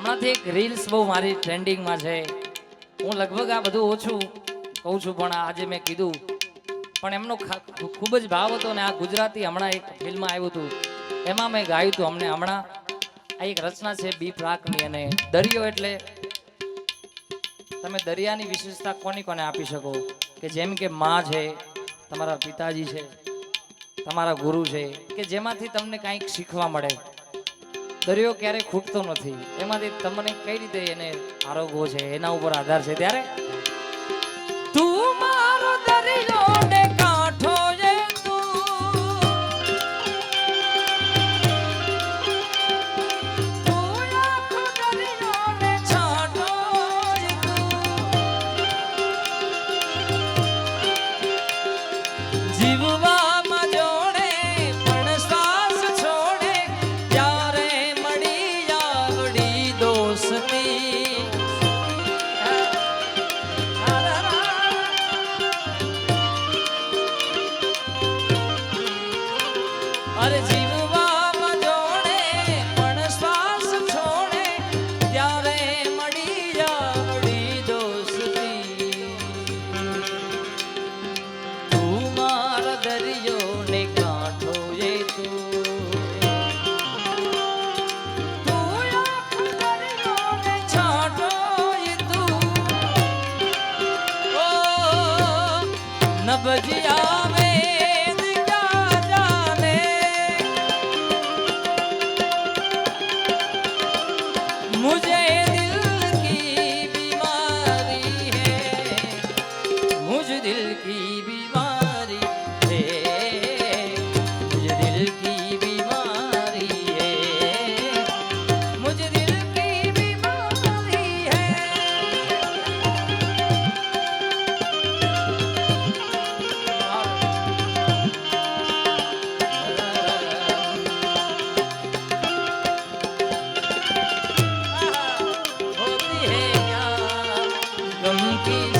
હમણાંથી એક રીલ્સ બહુ મારી ટ્રેન્ડિંગમાં છે. હું લગભગ આ બધું ઓછું કહું છું, પણ આજે મેં કીધું. પણ એમનો ખૂબ જ ભાવ હતો ને આ ગુજરાતી હમણાં એક ફિલ્મ આવ્યું હતું. એમાં મેં ગાયું હતું અમને હમણાં. આ એક રચના છે બી પ્રાકની અને દરિયો એટલે તમે દરિયાની વિશેષતા કોની કોને આપી શકો? કે જેમ કે માં છે, તમારા પિતાજી છે, તમારા ગુરુ છે, કે જેમાંથી તમને કાંઈક શીખવા મળે. દરિયો ક્યારેય ખૂટતો નથી. એમાંથી તમને કઈ રીતે એને આરોગવો છે? એના ઉપર આધાર છે. ત્યારે અરે જીવવામાં न बजिया Thank you.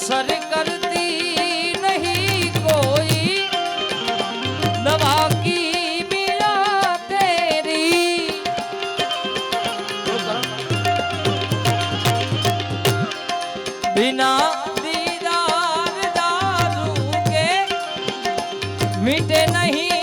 અસર કરતી નહીં કોઈ. દવા કી બીડા તેરી. બિના દીદાર દારૂ કે મીટે નહીં